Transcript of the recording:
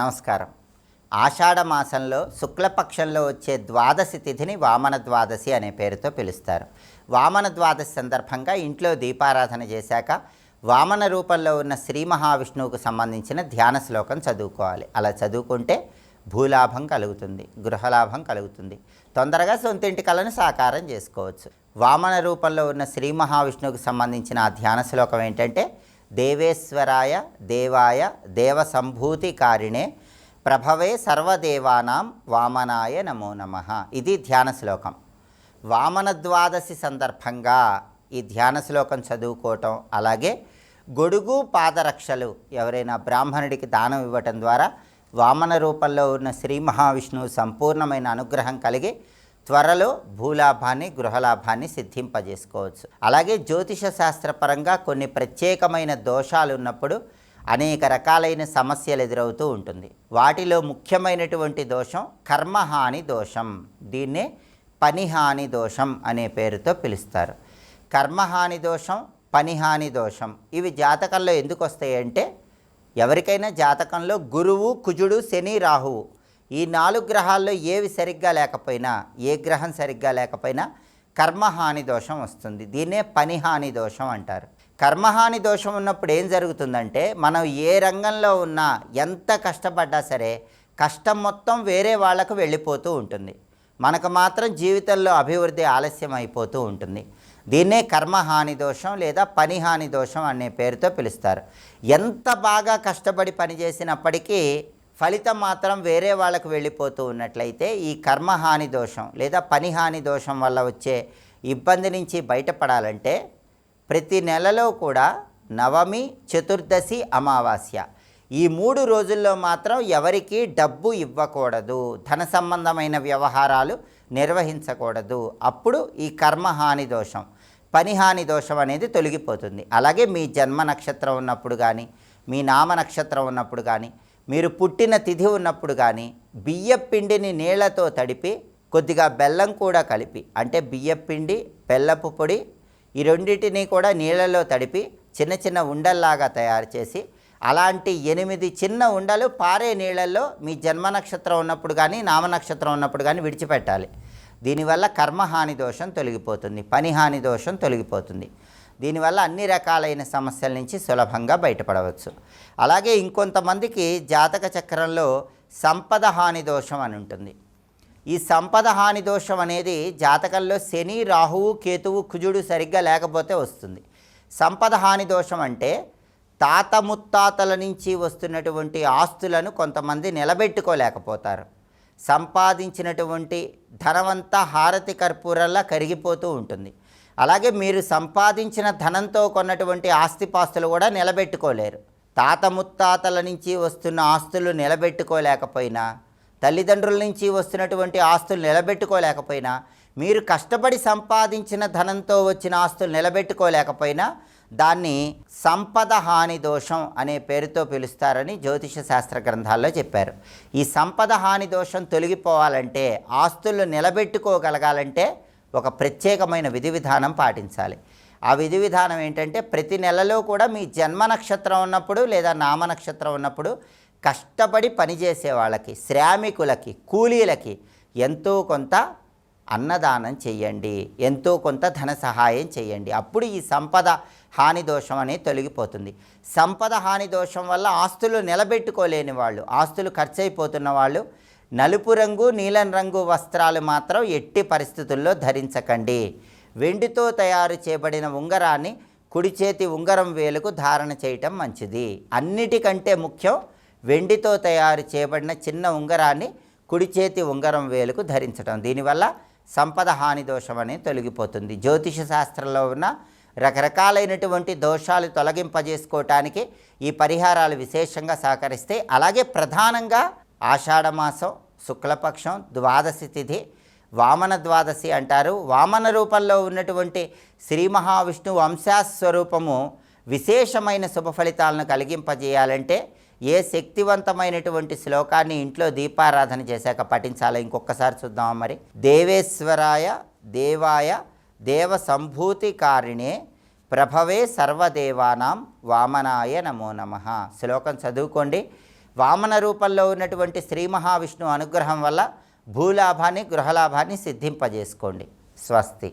నమస్కారం. ఆషాఢ మాసంలో శుక్లపక్షంలో వచ్చే ద్వాదశి తిథిని వామన ద్వాదశి అనే పేరుతో పిలుస్తారు. వామన ద్వాదశి సందర్భంగా ఇంట్లో దీపారాధన చేశాక వామన రూపంలో ఉన్న శ్రీ మహావిష్ణువుకు సంబంధించిన ధ్యాన శ్లోకం చదువుకోవాలి. అలా చదువుకుంటే భూలాభం కలుగుతుంది గృహలాభం కలుగుతుంది. తొందరగా సొంతింటి కళను సాకారం చేసుకోవచ్చు. వామన రూపంలో ఉన్న శ్రీ మహావిష్ణువుకు సంబంధించిన ఆ ధ్యాన శ్లోకం ఏంటంటే దేవేశ్వరాయ దేవాయ దేవసంభూతికారిణే ప్రభవే సర్వదేవానాం వామనాయ నమో నమ. ఇది ధ్యాన శ్లోకం. వామన ద్వాదశి సందర్భంగా ఈ ధ్యాన శ్లోకం చదువుకోవటం అలాగే గొడుగు పాదరక్షలు ఎవరైనా బ్రాహ్మణుడికి దానం ఇవ్వటం ద్వారా వామన రూపంలో ఉన్న శ్రీ మహావిష్ణువు సంపూర్ణమైన అనుగ్రహం కలిగి త్వరలో భూలాభాన్ని గృహలాభాన్ని సిద్ధింపజేసుకోవచ్చు. అలాగే జ్యోతిష శాస్త్రపరంగా కొన్ని ప్రత్యేకమైన దోషాలు ఉన్నప్పుడు అనేక రకాలైన సమస్యలు ఎదురవుతూ ఉంటుంది. వాటిలో ముఖ్యమైనటువంటి దోషం కర్మహాని దోషం. దీన్నే పనిహాని దోషం అనే పేరుతో పిలుస్తారు. కర్మహాని దోషం పనిహాని దోషం ఇవి జాతకంలో ఎందుకు వస్తాయంటే ఎవరికైనా జాతకంలో గురువు కుజుడు శని రాహువు ఈ నాలుగు గ్రహాల్లో ఏవి సరిగ్గా లేకపోయినా ఏ గ్రహం సరిగ్గా లేకపోయినా కర్మహాని దోషం వస్తుంది. దీన్నే పనిహాని దోషం అంటారు. కర్మహాని దోషం ఉన్నప్పుడు ఏం జరుగుతుందంటే మనం ఏ రంగంలో ఉన్నా ఎంత కష్టపడ్డా సరే కష్టం మొత్తం వేరే వాళ్ళకు వెళ్ళిపోతూ ఉంటుంది. మనకు మాత్రం జీవితంలో అభివృద్ధి ఆలస్యం అయిపోతూ ఉంటుంది. దీన్నే కర్మహాని దోషం లేదా పనిహాని దోషం అనే పేరుతో పిలుస్తారు. ఎంత బాగా కష్టపడి పనిచేసినప్పటికీ ఫలితం మాత్రం వేరే వాళ్ళకు వెళ్ళిపోతూ ఉన్నట్లయితే ఈ కర్మహాని దోషం లేదా పనిహాని దోషం వల్ల వచ్చే ఇబ్బంది నుంచి బయటపడాలంటే ప్రతి నెలలో కూడా నవమి చతుర్దశి అమావాస్య ఈ మూడు రోజుల్లో మాత్రం ఎవరికి డబ్బు ఇవ్వకూడదు. ధన సంబంధమైన వ్యవహారాలు నిర్వహించకూడదు. అప్పుడు ఈ కర్మహాని దోషం పనిహాని దోషం అనేది తొలగిపోతుంది. అలాగే మీ జన్మ నక్షత్రం ఉన్నప్పుడు కానీ మీ నామ నక్షత్రం ఉన్నప్పుడు కానీ మీరు పుట్టిన తిథి ఉన్నప్పుడు కానీ బియ్యపిండిని నీళ్ళతో తడిపి కొద్దిగా బెల్లం కూడా కలిపి అంటే బియ్యపిండి బెల్లపు పొడి ఈ రెండింటినీ కూడా నీళ్ళలో తడిపి చిన్న చిన్న ఉండల్లాగా తయారు చేసి అలాంటి ఎనిమిది చిన్న ఉండలు పారే నీళ్ళల్లో మీ జన్మ నక్షత్రం ఉన్నప్పుడు కానీ నామ నక్షత్రం ఉన్నప్పుడు కానీ విడిచిపెట్టాలి. దీనివల్ల కర్మహాని దోషం తొలగిపోతుంది పనిహాని దోషం తొలగిపోతుంది. దీనివల్ల అన్ని రకాలైన సమస్యల నుంచి సులభంగా బయటపడవచ్చు. అలాగే ఇంకొంతమందికి జాతక చక్రంలో సంపద హాని దోషం అని ఉంటుంది. ఈ సంపద హాని దోషం అనేది జాతకంలో శని రాహువు కేతువు కుజుడు సరిగ్గా లేకపోతే వస్తుంది. సంపద హాని దోషం అంటే తాత ముత్తాతల నుంచి వస్తున్నటువంటి ఆస్తులను కొంతమంది నిలబెట్టుకోలేకపోతారు. సంపాదించినటువంటి ధనమంతా హారతి కర్పూరల్లా కరిగిపోతూ ఉంటుంది. అలాగే మీరు సంపాదించిన ధనంతో కొన్నటువంటి ఆస్తిపాస్తులు కూడా నిలబెట్టుకోలేరు. తాత ముత్తాతల నుంచి వస్తున్న ఆస్తులు నిలబెట్టుకోలేకపోయినా తల్లిదండ్రుల నుంచి వస్తున్నటువంటి ఆస్తులు నిలబెట్టుకోలేకపోయినా మీరు కష్టపడి సంపాదించిన ధనంతో వచ్చిన ఆస్తులు నిలబెట్టుకోలేకపోయినా దాన్ని సంపద హాని దోషం అనే పేరుతో పిలుస్తారని జ్యోతిష శాస్త్ర గ్రంథాల్లో చెప్పారు. ఈ సంపద హాని దోషం తొలగిపోవాలంటే ఆస్తులు నిలబెట్టుకోగలగాలంటే ఒక ప్రత్యేకమైన విధి విధానం పాటించాలి. ఆ విధి విధానం ఏంటంటే ప్రతి నెలలో కూడా మీ జన్మ నక్షత్రం ఉన్నప్పుడు లేదా నామ నక్షత్రం ఉన్నప్పుడు కష్టపడి పనిచేసే వాళ్ళకి శ్రామికులకి కూలీలకి ఎంతో కొంత అన్నదానం చేయండి ఎంతో కొంత ధన సహాయం చేయండి అప్పుడు ఈ సంపద హాని దోషం అనేది తొలగిపోతుంది. సంపద హాని దోషం వల్ల ఆస్తులు నిలబెట్టుకోలేని వాళ్ళు ఆస్తులు ఖర్చు అయిపోతున్న వాళ్ళు నలుపు రంగు నీలం రంగు వస్త్రాలు మాత్రం ఎట్టి పరిస్థితుల్లో ధరించకండి. వెండితో తయారు చేయబడిన ఉంగరాన్ని కుడి చేతి ఉంగరం వేలుకు ధారణ చేయటం మంచిది. అన్నిటికంటే ముఖ్యం వెండితో తయారు చేయబడిన చిన్న ఉంగరాన్ని కుడి చేతి ఉంగరం వేలుకు ధరించడం దీనివల్ల సంపద హాని దోషం అనేది తొలగిపోతుంది. జ్యోతిష శాస్త్రంలో ఉన్న రకరకాలైనటువంటి దోషాలు తొలగింపజేసుకోవటానికి ఈ పరిహారాలు విశేషంగా సహకరిస్తే అలాగే ప్రధానంగా ఆషాఢమాసం శుక్లపక్షం ద్వాదశి తిథి వామన ద్వాదశి అంటారు. వామన రూపంలో ఉన్నటువంటి శ్రీ మహావిష్ణువు అంశాస్వరూపము విశేషమైన శుభ ఫలితాలను కలిగింపజేయాలంటే ఏ శక్తివంతమైనటువంటి శ్లోకాన్ని ఇంట్లో దీపారాధన చేశాక పఠించాలో ఇంకొకసారి చూద్దాం మరి. దేవేశ్వరాయ దేవాయ దేవ సంభూతికారిణే ప్రభవే సర్వదేవానాం వామనాయ నమో నమ. శ్లోకం చదువుకోండి. వామన రూపంలో ఉన్నటువంటి శ్రీ మహావిష్ణు అనుగ్రహం వల్ల భూలాభాన్ని గృహలాభాన్ని సిద్ధింపజేసుకోండి. స్వస్తి.